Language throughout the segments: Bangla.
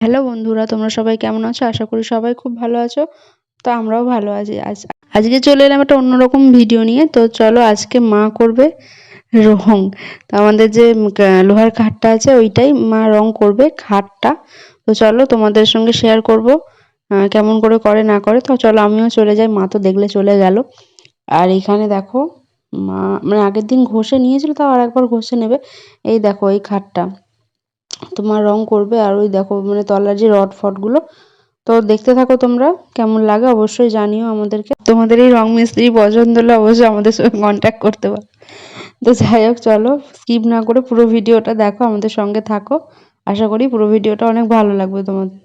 হ্যালো বন্ধুরা, তোমরা সবাই কেমন আছো? আশা করি সবাই খুব ভালো আছো। তো আমরাও ভালো আছি। আজ, আজকে চলে এলাম একটা অন্যরকম ভিডিও নিয়ে। তো চলো আজকে মা করবে রং। তো আমাদের যে লোহার খাটটা আছে, ওইটাই মা রং করবে খাটটা। তো চলো তোমাদের সঙ্গে শেয়ার করব কেমন করে করে, না করে। তো চলো আমিও চলে যাই, মা তো দেখলে চলে গেল। আর এখানে দেখো, মা মানে আগের দিন ঘষে নিয়েছিল, তাও আর একবার ঘষে নেবে। এই দেখো, এই খাটটা। তোমার রং করবে আর ওই দেখো মানে তলার যে রড ফটগুলো তো দেখতে থাকো তোমরা, কেমন লাগে অবশ্যই জানিও আমাদেরকে। তোমাদের এই রং মিস্ত্রি পছন্দ হলে অবশ্যই আমাদের সঙ্গে কন্ট্যাক্ট করতে পারো। তো যাই হোক, চলো স্কিপ না করে পুরো ভিডিওটা দেখো, আমাদের সঙ্গে থাকো। আশা করি পুরো ভিডিওটা অনেক ভালো লাগবে তোমাদের।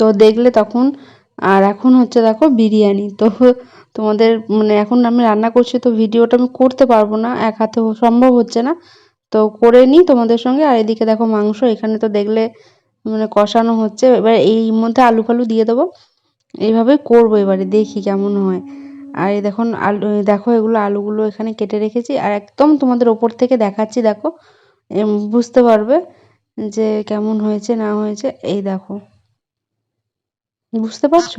তো দেখলে তখন, আর এখন হচ্ছে দেখো বিরিয়ানি। তো তোমাদের মানে এখন আমি রান্না করছি, তো ভিডিওটা আমি করতে পারব না, এক হাতে সম্ভব হচ্ছে না। তো করে নিই তোমাদের সঙ্গে, আর এদিকে দেখো মাংস, এখানে তো দেখলে মানে কষানো হচ্ছে। এবার এই মধ্যে আলু ফালু দিয়ে দেবো। এইভাবেই করব এবারে, দেখি কেমন হয়। আর দেখুন, আলু দেখো এগুলো আলুগুলো এখানে কেটে রেখেছি, আর একদম তোমাদের ওপর থেকে দেখাচ্ছি, দেখো। বুঝতে পারবে যে কেমন হয়েছে, না হয়েছে। এই দেখো। বুঝতে পারছ?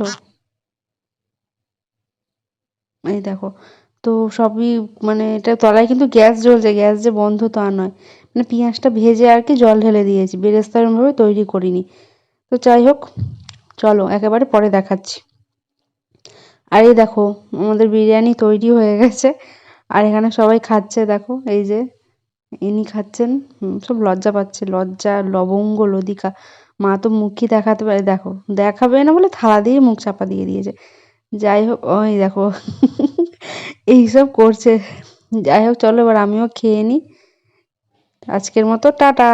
এই দেখো তো সবই মানে এটা তলায় কিন্তু গ্যাস জ্বলছে গ্যাস যে বন্ধ তা নয়। মানে পেঁয়াজটা ভেজে আর কি জল ঢেলে দিয়েছি বেরেস্তা এরমভাবে তৈরি করিনি। তো যাই হোক চলো একেবারে পরে দেখাচ্ছি। আর এই দেখো আমাদের বিরিয়ানি তৈরি হয়ে গেছে। আর এখানে সবাই খাচ্ছে দেখো এই যে ইনি খাচ্ছেন সব লজ্জা পাচ্ছে লজ্জা লবঙ্গ লদিকা মা তো মুখই দেখাতে পারে, দেখো, দেখাবে না বলে থালা দিয়ে মুখ চাপা দিয়ে দিয়েছে। যাই হোক, ওই দেখো, এইসব করছে। যাই হোক, চলো এবার আমিও খেয়ে নিই আজকের মতো টাটা।